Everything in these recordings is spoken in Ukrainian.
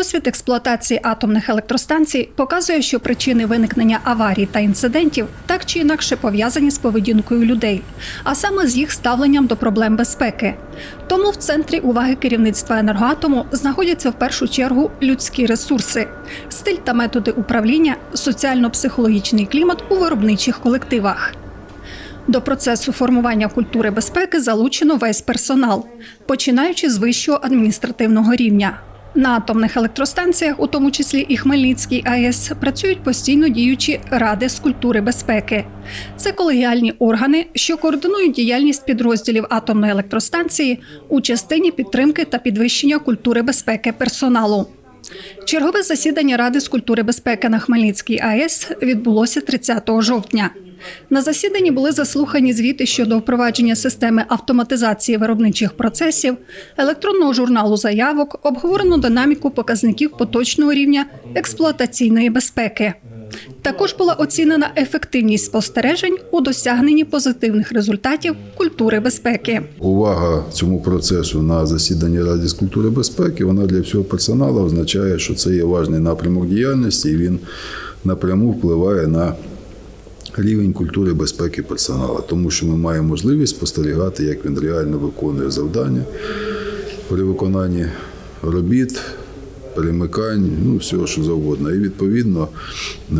Досвід експлуатації атомних електростанцій показує, що причини виникнення аварій та інцидентів так чи інакше пов'язані з поведінкою людей, а саме з їх ставленням до проблем безпеки. Тому в центрі уваги керівництва енергоатому знаходяться в першу чергу людські ресурси, стиль та методи управління, соціально-психологічний клімат у виробничих колективах. До процесу формування культури безпеки залучено весь персонал, починаючи з вищого адміністративного рівня. На атомних електростанціях, у тому числі і Хмельницькій АЕС, працюють постійно діючі ради з культури безпеки. Це колегіальні органи, що координують діяльність підрозділів атомної електростанції у частині підтримки та підвищення культури безпеки персоналу. Чергове засідання Ради з культури безпеки на Хмельницькій АЕС відбулося 30 жовтня. На засіданні були заслухані звіти щодо впровадження системи автоматизації виробничих процесів, електронного журналу заявок, обговорено динаміку показників поточного рівня експлуатаційної безпеки. Також була оцінена ефективність спостережень у досягненні позитивних результатів культури безпеки. Увага цьому процесу на засіданні Ради з культури безпеки вона для всього персоналу означає, що це є важний напрямок діяльності, і він напряму впливає на рівень культури безпеки персоналу, тому що ми маємо можливість спостерігати, як він реально виконує завдання при виконанні робіт. Перемикань, ну всього що завгодно. І відповідно е,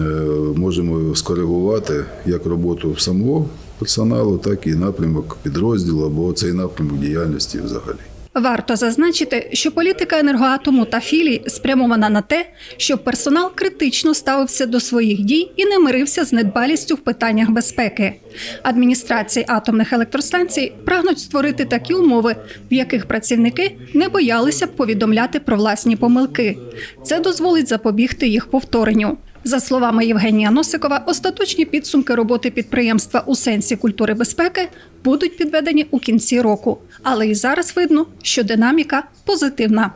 можемо скоригувати як роботу самого персоналу, так і напрямок підрозділу або цей напрямок діяльності взагалі. Варто зазначити, що політика енергоатому та філій спрямована на те, щоб персонал критично ставився до своїх дій і не мирився з недбалістю в питаннях безпеки. Адміністрації атомних електростанцій прагнуть створити такі умови, в яких працівники не боялися б повідомляти про власні помилки. Це дозволить запобігти їх повторенню. За словами Євгенія Носикова, остаточні підсумки роботи підприємства у сенсі культури безпеки будуть підведені у кінці року. Але і зараз видно, що динаміка позитивна.